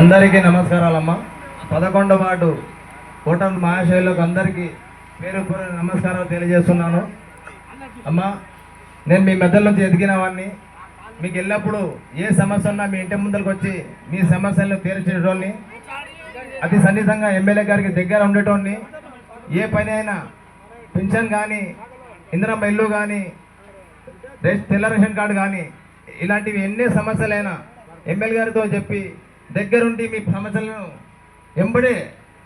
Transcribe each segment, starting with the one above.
అందరికీ నమస్కారాలమ్మ. పదకొండు ward voter మహాశైలకు అందరికీ పేరు నమస్కారాలు తెలియజేస్తున్నాను. అమ్మా నేను మీ మెదల నుంచి ఎదిగిన వాడిని. మీకు ఎల్లప్పుడూ ఏ సమస్య ఉన్నా మీ ఇంటి ముందరికి వచ్చి మీ సమస్యలను తీర్చేటోని అతి సన్నిహితంగా ఎమ్మెల్యే గారికి దగ్గర ఉండేటోడిని. ఏ పని అయినా పింఛన్ కానీ ఇందిరమ్మ ఇల్లు కానీ రేష్ తెల్ల రేషన్ కార్డు కానీ ఇలాంటివి ఎన్ని సమస్యలైనా ఎమ్మెల్యే గారితో చెప్పి దగ్గరుండి మీ సమస్యలను ఎంబడే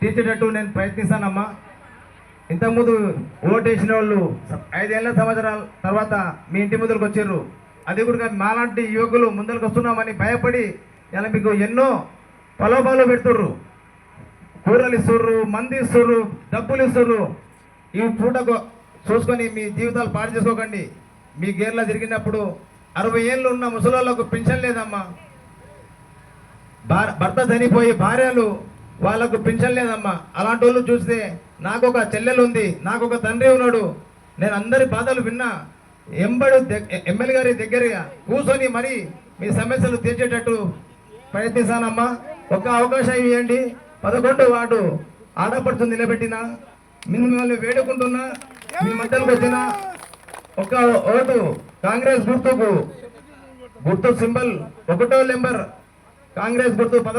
తీర్చేటట్టు నేను ప్రయత్నిస్తానమ్మా. ఇంతకుముందు ఓటేసిన వాళ్ళు ఐదేళ్ళ సంవత్సరాల తర్వాత మీ ఇంటి ముందుకు వచ్చారు అది కూడా మాలాంటి యువకులు ముందరకు వస్తున్నామని భయపడి ఇలా మీకు ఎన్నో ప్రలోభాలు పెడుతుర్రు. కూరలు ఇస్తుర్రు మంది ఇస్తుర్రు డబ్బులు ఇస్తుర్రు. ఈ పూటకు చూసుకొని మీ జీవితాలు పాడు చేసుకోకండి. మీ గేర్లో తిరిగినప్పుడు అరవై ఏళ్ళు ఉన్న ముసలోళ్ళకు పెన్షన్ లేదమ్మా. భర్త చనిపోయి భార్యలు వాళ్ళకు పింఛన్ లేదమ్మా. అలాంటి వాళ్ళు చూస్తే నాకు ఒక చెల్లెలు ఉంది నాకు ఒక తండ్రి ఉన్నాడు. నేను అందరి బాధలు విన్నా. ఎంబడు ఎమ్మెల్యే గారి దగ్గరగా కూర్చొని మరి మీ సమస్యలు తీర్చేటట్టు ప్రయత్నిస్తానమ్మా. ఒక అవకాశం ఇవ్వండి. పదకొండు వాడు ఆడపడుతు నిలబెట్టిన మిమ్మల్ని వేడుకుంటున్నా మీ మధ్యలోకి వచ్చిన ఒక ఓటు కాంగ్రెస్ గుర్తుకు గుర్తు సింబల్ ఒకటో నెంబర్ కాంగ్రెస్ గుర్తు పద